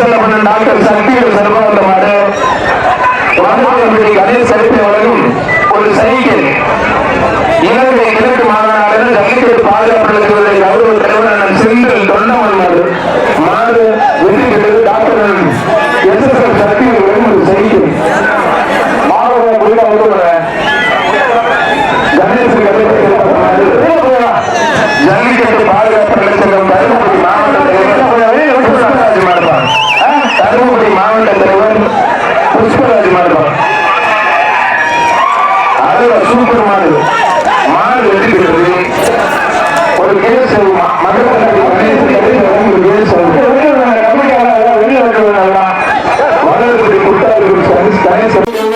செல்லப்பட்ட டாக்டர் சக்தியில் சர்வானந்தமாடு வாகனி கணித சரிப்பை வழங்கும் ஒரு சைக்கிள் இலங்கை கிழக்கு மாகாணாளர் ஜல்லிக்கட்டு பாதுகாப்பு கௌரவ தலைவர் செந்தில் தொண்டமன் தருமபுரி மாவட்ட தலைவர் புஷ்பராஜ் அது ஒரு சூப்பர் மாடு. மாடு வெற்றி பெற்றது ஒரு கேஸ் மதுரை கேஸ் வளர்ப்பு குட்டாளர்கள் சர்வீஸ் கணேசன்.